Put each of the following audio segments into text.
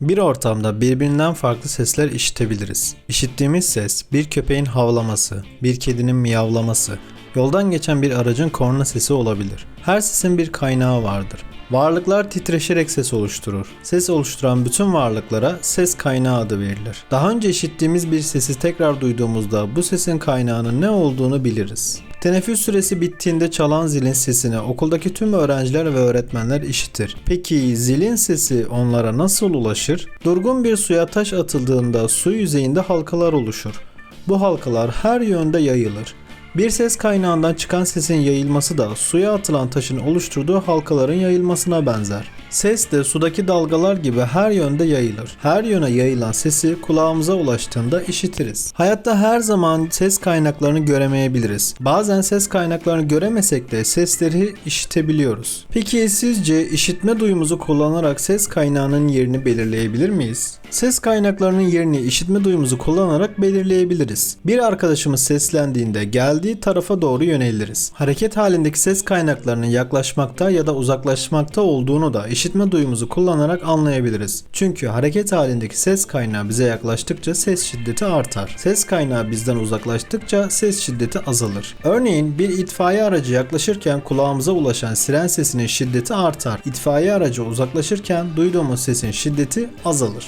Bir ortamda birbirinden farklı sesler işitebiliriz. İşittiğimiz ses bir köpeğin havlaması, bir kedinin miyavlaması, yoldan geçen bir aracın korna sesi olabilir. Her sesin bir kaynağı vardır. Varlıklar titreşerek ses oluşturur. Ses oluşturan bütün varlıklara ses kaynağı adı verilir. Daha önce işittiğimiz bir sesi tekrar duyduğumuzda bu sesin kaynağının ne olduğunu biliriz. Teneffüs süresi bittiğinde çalan zilin sesini okuldaki tüm öğrenciler ve öğretmenler işitir. Peki zilin sesi onlara nasıl ulaşır? Durgun bir suya taş atıldığında su yüzeyinde halkalar oluşur. Bu halkalar her yönde yayılır. Bir ses kaynağından çıkan sesin yayılması da suya atılan taşın oluşturduğu halkaların yayılmasına benzer. Ses de sudaki dalgalar gibi her yönde yayılır. Her yöne yayılan sesi kulağımıza ulaştığında işitiriz. Hayatta her zaman ses kaynaklarını göremeyebiliriz. Bazen ses kaynaklarını göremesek de sesleri işitebiliyoruz. Peki sizce işitme duyumuzu kullanarak ses kaynağının yerini belirleyebilir miyiz? Ses kaynaklarının yerini işitme duyumuzu kullanarak belirleyebiliriz. Bir arkadaşımız seslendiğinde geldiği tarafa doğru yöneliriz. Hareket halindeki ses kaynaklarının yaklaşmakta ya da uzaklaşmakta olduğunu da işitme duyumuzu kullanarak anlayabiliriz. Çünkü hareket halindeki ses kaynağı bize yaklaştıkça ses şiddeti artar. Ses kaynağı bizden uzaklaştıkça ses şiddeti azalır. Örneğin bir itfaiye aracı yaklaşırken kulağımıza ulaşan siren sesinin şiddeti artar. İtfaiye aracı uzaklaşırken duyduğumuz sesin şiddeti azalır.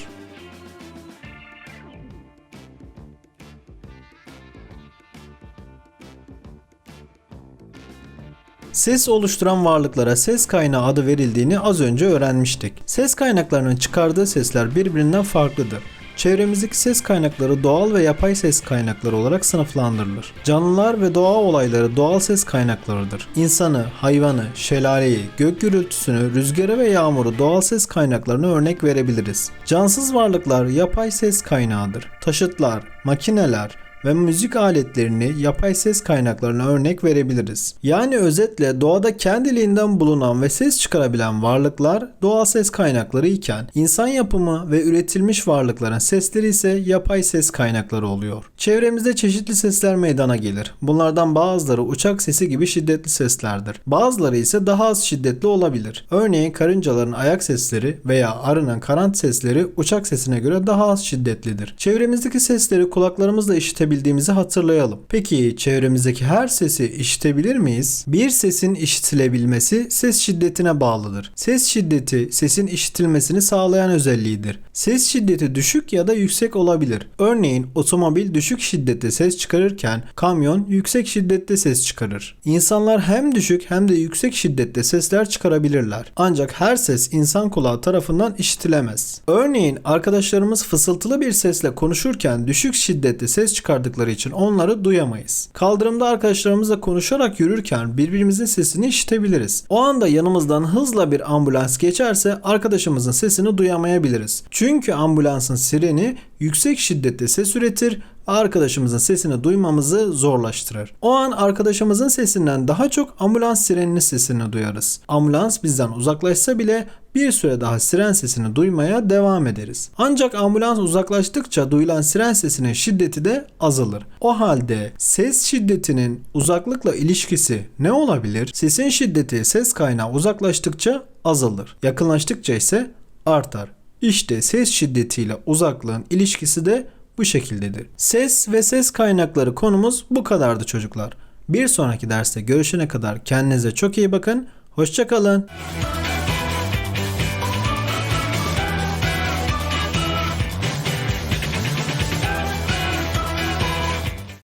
Ses oluşturan varlıklara ses kaynağı adı verildiğini az önce öğrenmiştik. Ses kaynaklarının çıkardığı sesler birbirinden farklıdır. Çevremizdeki ses kaynakları doğal ve yapay ses kaynakları olarak sınıflandırılır. Canlılar ve doğa olayları doğal ses kaynaklarıdır. İnsanı, hayvanı, şelaleyi, gök gürültüsünü, rüzgarı ve yağmuru doğal ses kaynaklarına örnek verebiliriz. Cansız varlıklar yapay ses kaynağıdır. Taşıtlar, makineler, ve müzik aletlerini yapay ses kaynaklarına örnek verebiliriz. Yani özetle doğada kendiliğinden bulunan ve ses çıkarabilen varlıklar doğal ses kaynakları iken insan yapımı ve üretilmiş varlıkların sesleri ise yapay ses kaynakları oluyor. Çevremizde çeşitli sesler meydana gelir. Bunlardan bazıları uçak sesi gibi şiddetli seslerdir. Bazıları ise daha az şiddetli olabilir. Örneğin karıncaların ayak sesleri veya arının kanat sesleri uçak sesine göre daha az şiddetlidir. Çevremizdeki sesleri kulaklarımızla işitebiliriz işitebildiğimizi hatırlayalım. Peki çevremizdeki her sesi işitebilir miyiz? Bir sesin işitilebilmesi ses şiddetine bağlıdır. Ses şiddeti sesin işitilmesini sağlayan özelliğidir. Ses şiddeti düşük ya da yüksek olabilir. Örneğin otomobil düşük şiddette ses çıkarırken kamyon yüksek şiddette ses çıkarır. İnsanlar hem düşük hem de yüksek şiddette sesler çıkarabilirler. Ancak her ses insan kulağı tarafından işitilemez. Örneğin arkadaşlarımız fısıltılı bir sesle konuşurken düşük şiddette ses çıkar çıkardıkları için onları duyamayız. Kaldırımda arkadaşlarımızla konuşarak yürürken birbirimizin sesini işitebiliriz. O anda yanımızdan hızla bir ambulans geçerse arkadaşımızın sesini duyamayabiliriz. Çünkü ambulansın sireni yüksek şiddette ses üretir arkadaşımızın sesini duymamızı zorlaştırır. O an arkadaşımızın sesinden daha çok ambulans sireninin sesini duyarız. Ambulans bizden uzaklaşsa bile bir süre daha siren sesini duymaya devam ederiz. Ancak ambulans uzaklaştıkça duyulan siren sesinin şiddeti de azalır. O halde ses şiddetinin uzaklıkla ilişkisi ne olabilir? Sesin şiddeti ses kaynağı uzaklaştıkça azalır. Yakınlaştıkça ise artar. İşte ses şiddetiyle uzaklığın ilişkisi de bu şekildedir. Ses ve ses kaynakları konumuz bu kadardı çocuklar. Bir sonraki derste görüşene kadar kendinize çok iyi bakın. Hoşçakalın.